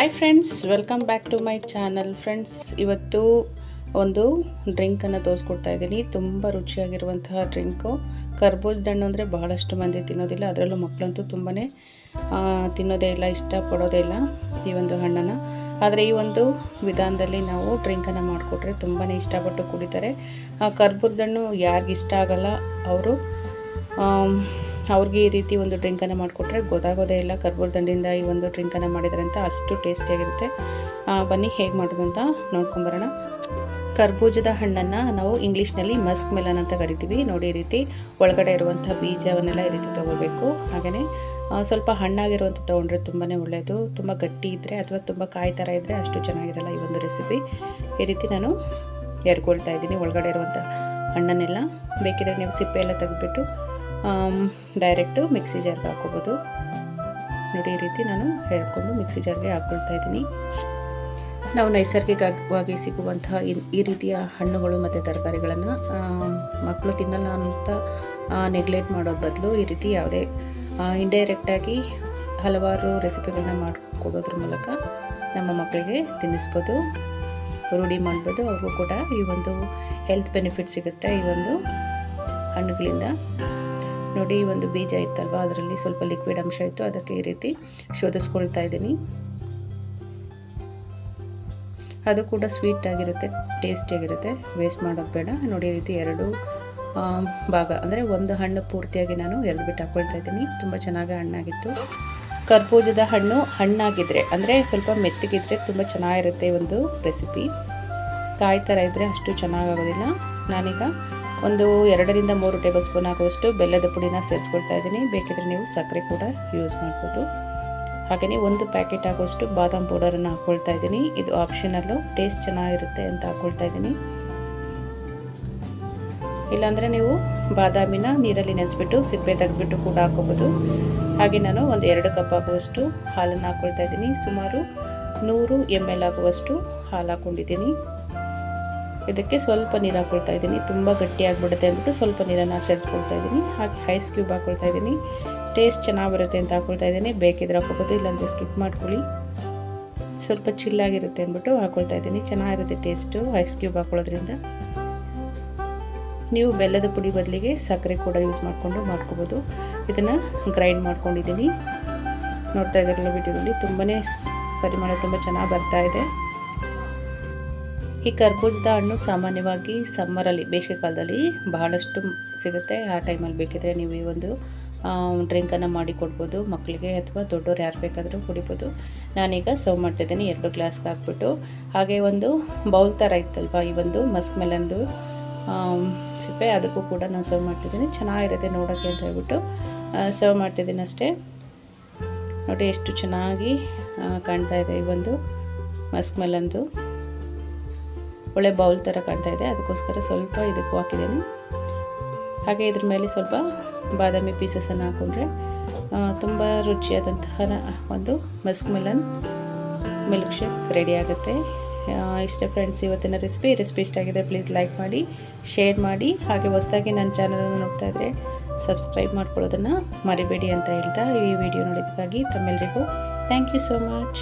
Hi friends welcome back to my channel friends ಇವತ್ತು ಒಂದು ಡ್ರಿಂಕನ್ನು ತೋರಿಸ್ಕೊಡ್ತಾ ಇದ್ದೀನಿ. ತುಂಬ ರುಚಿಯಾಗಿರುವಂತಹ ಡ್ರಿಂಕು ಕರ್ಬೂಜದ ಹಣ್ಣು ಅಂದರೆ ಬಹಳಷ್ಟು ಮಂದಿ ತಿನ್ನೋದಿಲ್ಲ. ಅದರಲ್ಲೂ ಮಕ್ಕಳಂತೂ ತುಂಬಾ ತಿನ್ನೋದೇ ಇಲ್ಲ, ಇಷ್ಟಪಡೋದೇ ಇಲ್ಲ ಈ ಒಂದು ಹಣ್ಣನ್ನು. ಆದರೆ ಈ ಒಂದು ವಿಧಾನದಲ್ಲಿ ನಾವು ಡ್ರಿಂಕನ್ನು ಮಾಡಿಕೊಟ್ರೆ ತುಂಬಾ ಇಷ್ಟಪಟ್ಟು ಕುಡಿತಾರೆ. ಕರ್ಬೂಜದ ಹಣ್ಣು ಯಾರಿಗಿಷ್ಟ ಆಗಲ್ಲ, ಅವರು ಅವ್ರಿಗೆ ಈ ರೀತಿ ಒಂದು ಡ್ರಿಂಕನ್ನು ಮಾಡಿಕೊಟ್ರೆ ಗೊತ್ತಾಗೋದೇ ಇಲ್ಲ. ಕರ್ಬೂರ ದಂಡಿಂದ ಈ ಒಂದು ಡ್ರಿಂಕನ್ನು ಮಾಡಿದರೆ ಅಂತ ಅಷ್ಟು ಟೇಸ್ಟಿಯಾಗಿರುತ್ತೆ ಬನ್ನಿ ಹೇಗೆ ಮಾಡೋದು ಅಂತ ನೋಡ್ಕೊಂಬರೋಣ ಕರ್ಬೂಜದ ಹಣ್ಣನ್ನು ನಾವು ಇಂಗ್ಲೀಷ್ನಲ್ಲಿ ಮಸ್ಕ್ ಮೆಲನ್ ಅಂತ ಕರಿತೀವಿ. ನೋಡಿ ಈ ರೀತಿ ಒಳಗಡೆ ಇರುವಂಥ ಬೀಜವನ್ನೆಲ್ಲ ಈ ರೀತಿ ತೊಗೋಬೇಕು. ಹಾಗೆಯೇ ಸ್ವಲ್ಪ ಹಣ್ಣಾಗಿರುವಂಥ ತೊಗೊಂಡ್ರೆ ತುಂಬಾ ಒಳ್ಳೆಯದು ತುಂಬ ಗಟ್ಟಿ ಇದ್ದರೆ ಅಥವಾ ತುಂಬ ಕಾಯಿ ಥರ ಇದ್ದರೆ ಅಷ್ಟು ಚೆನ್ನಾಗಿರಲ್ಲ ಈ ಒಂದು ರೆಸಿಪಿ ಈ ರೀತಿ ನಾನು ಎರ್ಕೊಳ್ತಾ ಇದ್ದೀನಿ ಒಳಗಡೆ ಇರುವಂಥ ಹಣ್ಣನ್ನೆಲ್ಲ. ಬೇಕಿದ್ರೆ ನೀವು ಸಿಪ್ಪೆ ಎಲ್ಲ ತೆಗೆದ್ಬಿಟ್ಟು ಡೈರೆಕ್ಟು ಮಿಕ್ಸಿ ಜಾರ್ಗೆ ಹಾಕೋಬೋದು ನೋಡಿ, ಈ ರೀತಿ ನಾನು ಹೇಳ್ಕೊಂಡು ಮಿಕ್ಸಿ ಜಾರ್ಗೆ ಹಾಕ್ಕೊಳ್ತಾ ಇದ್ದೀನಿ. ನಾವು ನೈಸರ್ಗಿಕವಾಗಿ ಸಿಗುವಂತಹ ಈ- ರೀತಿಯ ಹಣ್ಣುಗಳು ಮತ್ತು ತರಕಾರಿಗಳನ್ನು ಮಕ್ಕಳು ತಿನ್ನಲ್ಲ ಅಂತ ನೆಗ್ಲೆಕ್ಟ್ ಮಾಡೋದು ಬದಲು ಈ ರೀತಿ ಯಾವುದೇ ಇಂಡೈರೆಕ್ಟಾಗಿ ಹಲವಾರು ರೆಸಿಪಿಗಳನ್ನ ಮಾಡಿಕೊಡೋದ್ರ ಮೂಲಕ ನಮ್ಮ ಮಕ್ಕಳಿಗೆ ತಿನ್ನಿಸ್ಬೋದು, ರೂಢಿ ಮಾಡ್ಬೋದು. ಅವ್ರಿಗೂ ಕೂಡ ಈ ಒಂದು ಹೆಲ್ತ್ ಬೆನಿಫಿಟ್ ಸಿಗುತ್ತೆ ಈ ಒಂದು ಹಣ್ಣುಗಳಿಂದ. ನೋಡಿ, ಒಂದು ಬೀಜ ಇತ್ತಲ್ವ? ಅದರಲ್ಲಿ ಸ್ವಲ್ಪ ಲಿಕ್ವಿಡ್ ಅಂಶ ಇತ್ತು. ಅದಕ್ಕೆ ಈ ರೀತಿ ಶೋಧಿಸ್ಕೊಳ್ತಾ ಇದ್ದೀನಿ. ಅದು ಕೂಡ ಸ್ವೀಟ್ ಆಗಿರುತ್ತೆ ಟೇಸ್ಟಿಯಾಗಿರುತ್ತೆ ವೇಸ್ಟ್ ಮಾಡೋದು ಬೇಡ. ನೋಡಿ, ಈ ರೀತಿ ಎರಡು ಭಾಗ, ಅಂದರೆ ಒಂದು ಹಣ್ಣು ಪೂರ್ತಿಯಾಗಿ ನಾನು ಎರೆದ್ಬಿಟ್ಟು ಹಾಕ್ಕೊಳ್ತಾ ಇದ್ದೀನಿ. ತುಂಬ ಚೆನ್ನಾಗಿ ಹಣ್ಣಾಗಿತ್ತು. ಕರ್ಬೂಜದ ಹಣ್ಣು ಹಣ್ಣಾಗಿದ್ದರೆ ಅಂದರೆ ಸ್ವಲ್ಪ ಮೆತ್ತಗಿದ್ರೆ ತುಂಬ ಚೆನ್ನಾಗಿರುತ್ತೆ ಒಂದು ರೆಸಿಪಿ ಕಾಯಿ ಥರ ಇದ್ದರೆ ಅಷ್ಟು ಚೆನ್ನಾಗಾಗೋದಿಲ್ಲ ನಾನೀಗ ಒಂದು ಎರಡರಿಂದ ಮೂರು ಟೇಬಲ್ ಸ್ಪೂನ್ ಆಗುವಷ್ಟು ಬೆಲ್ಲದ ಪುಡಿನ ಸೇರಿಸ್ಕೊಳ್ತಾ ಇದ್ದೀನಿ. ಬೇಕಿದ್ರೆ ನೀವು ಸಕ್ಕರೆ ಕೂಡ ಯೂಸ್ ಮಾಡ್ಬೋದು. ಹಾಗೆಯೇ ಒಂದು ಪ್ಯಾಕೆಟ್ ಆಗುವಷ್ಟು ಬಾದಾಮ್ ಪೌಡರನ್ನು ಹಾಕ್ಕೊಳ್ತಾ ಇದ್ದೀನಿ. ಇದು ಆಪ್ಷನಲ್ಲು ಟೇಸ್ಟ್ ಚೆನ್ನಾಗಿರುತ್ತೆ ಅಂತ ಹಾಕ್ಕೊಳ್ತಾ ಇದ್ದೀನಿ. ಇಲ್ಲಾಂದರೆ ನೀವು ಬಾದಾಮಿನ ನೀರಲ್ಲಿ ನೆನೆಸ್ಬಿಟ್ಟು ಸಿಪ್ಪೆ ತೆಗೆದ್ಬಿಟ್ಟು ಕೂಡ ಹಾಕೋಬೋದು. ಹಾಗೆ ನಾನು ಒಂದು ಎರಡು ಕಪ್ ಆಗುವಷ್ಟು ಹಾಲನ್ನು ಹಾಕ್ಕೊಳ್ತಾ ಇದ್ದೀನಿ. ಸುಮಾರು ನೂರು ಎಂ ಎಲ್ ಆಗುವಷ್ಟು ಹಾಲು ಹಾಕ್ಕೊಂಡಿದ್ದೀನಿ ಇದಕ್ಕೆ ಸ್ವಲ್ಪ ನೀರು ಹಾಕ್ಕೊಳ್ತಾ ಇದ್ದೀನಿ. ತುಂಬ ಗಟ್ಟಿಯಾಗಿಬಿಡುತ್ತೆ ಅಂದ್ಬಿಟ್ಟು ಸ್ವಲ್ಪ ನೀರನ್ನು ಸೇರಿಸ್ಕೊಳ್ತಾ ಇದ್ದೀನಿ. ಹಾಗೆ ಐಸ್ ಕ್ಯೂಬ್ ಹಾಕ್ಕೊಳ್ತಾ ಇದ್ದೀನಿ. ಟೇಸ್ಟ್ ಚೆನ್ನಾಗಿ ಬರುತ್ತೆ ಅಂತ ಹಾಕ್ಕೊಳ್ತಾ ಇದ್ದೀನಿ. ಬೇಕಿದ್ರೆ ಹಾಕೋಬೋದು, ಇಲ್ಲಾಂದರೆ ಸ್ಕಿಪ್ ಮಾಡ್ಕೊಳ್ಳಿ. ಸ್ವಲ್ಪ ಚಿಲ್ಲಾಗಿರುತ್ತೆ ಅಂದ್ಬಿಟ್ಟು ಹಾಕ್ಕೊಳ್ತಾ ಇದ್ದೀನಿ. ಚೆನ್ನಾಗಿರುತ್ತೆ ಟೇಸ್ಟು ಐಸ್ ಕ್ಯೂಬ್ ಹಾಕ್ಕೊಳ್ಳೋದ್ರಿಂದ ನೀವು ಬೆಲ್ಲದ ಪುಡಿ ಬದಲಿಗೆ ಸಕ್ಕರೆ ಕೂಡ ಯೂಸ್ ಮಾಡಿಕೊಂಡು ಮಾಡ್ಕೋಬೋದು. ಇದನ್ನು ಗ್ರೈಂಡ್ ಮಾಡ್ಕೊಂಡಿದ್ದೀನಿ. ನೋಡ್ತಾ ಇದ್ದಾರಲ್ಲ ವಿಡಿಯೋದಲ್ಲಿ. ತುಂಬಾ ಪರಿಮಳ ತುಂಬ ಚೆನ್ನಾಗಿ ಬರ್ತಾ ಇದೆ. ಈ ಕರ್ಬೂಜದ ಹಣ್ಣು ಸಾಮಾನ್ಯವಾಗಿ ಸಮ್ಮರಲ್ಲಿ, ಬೇಸಿಗೆ ಕಾಲದಲ್ಲಿ ಬಹಳಷ್ಟು ಸಿಗುತ್ತೆ. ಆ ಟೈಮಲ್ಲಿ ಬೇಕಿದ್ರೆ ನೀವು ಈ ಒಂದು ಡ್ರಿಂಕನ್ನು ಮಾಡಿ ಕೊಡ್ಬೋದು ಮಕ್ಕಳಿಗೆ ಅಥವಾ ದೊಡ್ಡವ್ರು ಯಾರು ಬೇಕಾದರೂ ಕುಡಿಬೋದು. ನಾನೀಗ ಸರ್ವ್ ಮಾಡ್ತಿದ್ದೀನಿ ಎರಡು ಗ್ಲಾಸ್ಗೆ ಹಾಕ್ಬಿಟ್ಟು, ಹಾಗೆ ಒಂದು ಬೌಲ್ ಥರ ಇತ್ತಲ್ವ? ಈ ಒಂದು ಮಸ್ಕ್ ಮೆಲಂದು ಸಿಪ್ಪೆ, ಅದಕ್ಕೂ ಕೂಡ ನಾನು ಸರ್ವ್ ಮಾಡ್ತಿದ್ದೀನಿ ಚೆನ್ನಾಗಿರುತ್ತೆ ನೋಡೋಕ್ಕೆ ಅಂತ ಹೇಳ್ಬಿಟ್ಟು ಸರ್ವ್ ಮಾಡ್ತಿದ್ದೀನಿ ಅಷ್ಟೇ. ನೋಡಿ ಎಷ್ಟು ಚೆನ್ನಾಗಿ ಕಾಣ್ತಾ ಇದೆ ಈ ಒಂದು ಮಸ್ಕ್ ಮೆಲಂದು ಒಳ್ಳೆ ಬೌಲ್ ಥರ ಕಾಣ್ತಾ ಇದೆ. ಅದಕ್ಕೋಸ್ಕರ ಸ್ವಲ್ಪ ಇದಕ್ಕೂ ಹಾಕಿದ್ದೀನಿ ಹಾಗೆ ಇದ್ರ ಮೇಲೆ ಸ್ವಲ್ಪ ಬಾದಾಮಿ ಪೀಸಸನ್ನು ಹಾಕ್ಕೊಂಡ್ರೆ ತುಂಬ ರುಚಿಯಾದಂತಹ ಒಂದು muskmelon milkshake ready ಆಗುತ್ತೆ. ಇಷ್ಟ ಇಷ್ಟೇ ಫ್ರೆಂಡ್ಸ್ ಇವತ್ತಿನ ರೆಸಿಪಿ ರೆಸಿಪಿ ಇಷ್ಟ ಆಗಿದೆ ಪ್ಲೀಸ್ ಲೈಕ್ ಮಾಡಿ ಶೇರ್ ಮಾಡಿ, ಹಾಗೆ ಹೊಸದಾಗಿ ನನ್ನ ಚಾನಲನ್ನು ನೋಡ್ತಾ ಇದ್ದರೆ ಸಬ್ಸ್ಕ್ರೈಬ್ ಮಾಡ್ಕೊಳ್ಳೋದನ್ನು ಮರಿಬೇಡಿ ಅಂತ ಹೇಳ್ತಾ ಈ ವಿಡಿಯೋ ನೋಡಿದ್ದಕ್ಕಾಗಿ ತಮ್ಮೆಲ್ಲರಿಗೂ ಥ್ಯಾಂಕ್ ಯು ಸೋ ಮಚ್